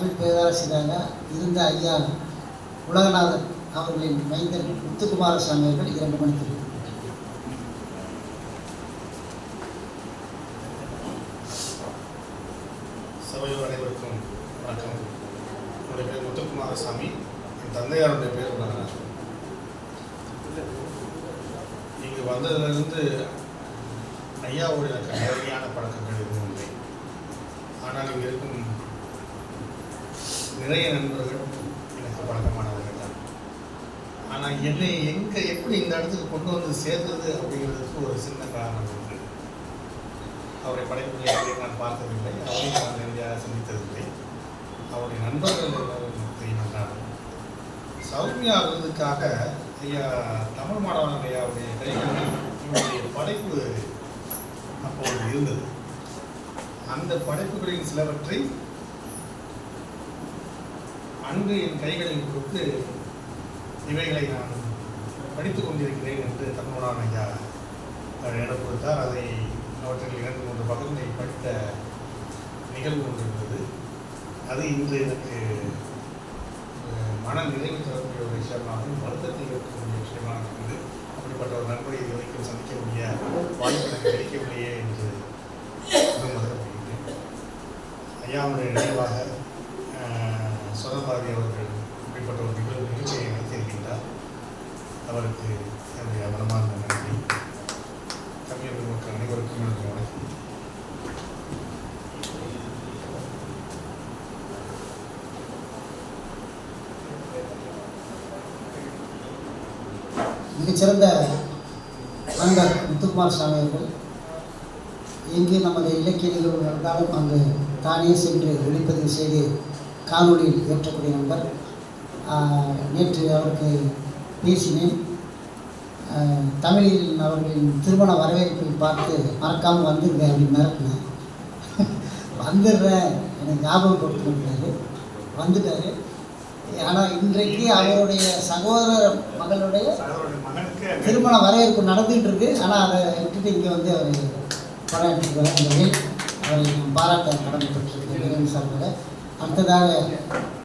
தமிழ் பேராசிரியராக இருந்த ஐயா உலகநாதன் அவர்களின் மைந்தன் முத்துக்குமாரசாமி அவர்கள் இரண்டு மணிக்கு சபையோர் அனைவருக்கும் வணக்கம். என்னுடைய பேர் முத்துக்குமாரசாமி என் தந்தையாருடைய பேர் உலகநாதன் இங்கு வந்ததிலிருந்து ஐயாவுடைய நேரடியான பழக்கங்கள் எதுவும் இல்லை. ஆனால் இங்கே இருக்கும் நிறைய நண்பர்கள் எனக்கு பழக்கமானவர்கள் தான். ஆனால் என்னை எங்கே எப்படி இந்த இடத்துக்கு கொண்டு வந்து சேர்ந்தது அப்படிங்கிறதுக்கு ஒரு சின்ன காரணம் உண்டு. அவரை படைப்புகளை நான் பார்த்ததில்லை. அவரையும் நான் நேரடியாக சந்தித்ததில்லை. அவருடைய நண்பர்கள் எல்லாரும் தெரியும் சௌமியா விருதுக்காக ஐயா தமிழ் மாணவன் ஐயாவுடைய கைகளில் படைப்பு அப்போது இருந்தது. அந்த படைப்புகளின் சிலவற்றை அன்பு என் கைகளில் கொடுத்து இவைகளை நான் படித்துக் கொண்டிருக்கிறேன் என்று தமிழ்மாணவன் ஐயா இடம் கொடுத்தார். அதை அவற்றில் இரண்டு மூன்று பகுதியை படித்த நிகழ்வு ஒன்று இருந்தது. அது இன்று எனக்கு மன நிறைவு தரக்கூடிய ஒரு விஷயமாகவும் வருத்தத்தை இருக்கக்கூடிய விஷயமாக இருக்குது. அப்படிப்பட்ட ஒரு நண்பரை இது வரைக்கும் சந்திக்கக்கூடிய வாய்ப்பு எனக்கு கிடைக்கவில்லையே என்று பெருமதிக்கப்படுகிறேன் ஐயாவுடைய நினைவாக அஹ், சுரபாரதி அவர்கள் இப்படிப்பட்ட ஒரு நிகழ்வு நிகழ்ச்சியை நடத்தியிருக்கின்றார். அவருக்கு என்னுடைய மனமார்ந்த நன்றி. தமிழக மக்கள் அனைவருக்கும் எனது வணக்கம். மிகச்சிறந்த நண்பர் முத்துக்குமார் சாமி அவர்கள். எங்கே நமது இலக்கிய நிகழ்வு நடந்தாலும் அங்கு தானே சென்று ஒளிப்பதிவு செய்து காணொலியில் ஏற்றக்கூடிய நண்பர். நேற்று அவருக்கு பேசினேன். தமிழில் அவர்களின் திருமண வரவேற்பை பார்த்து மறக்காமல் வந்துருங்க அப்படின்னு மிரட்டினேன். வந்துடுறேன். எனக்கு ஞாபகம் கொடுத்துருக்கிறாரு வந்துட்டாரு. ஆனால் இன்றைக்கு அவருடைய சகோதர மகளுடைய திருமண வரவேற்பு நடந்துகிட்டு இருக்கு ஆனால் அதை விட்டுட்டு இங்கே வந்து அவர் படம் எடுத்துட்டு அவரை நாம் பாராட்ட கடமைப்பட்டிருக்கிறேன் சார்பாக अर्थ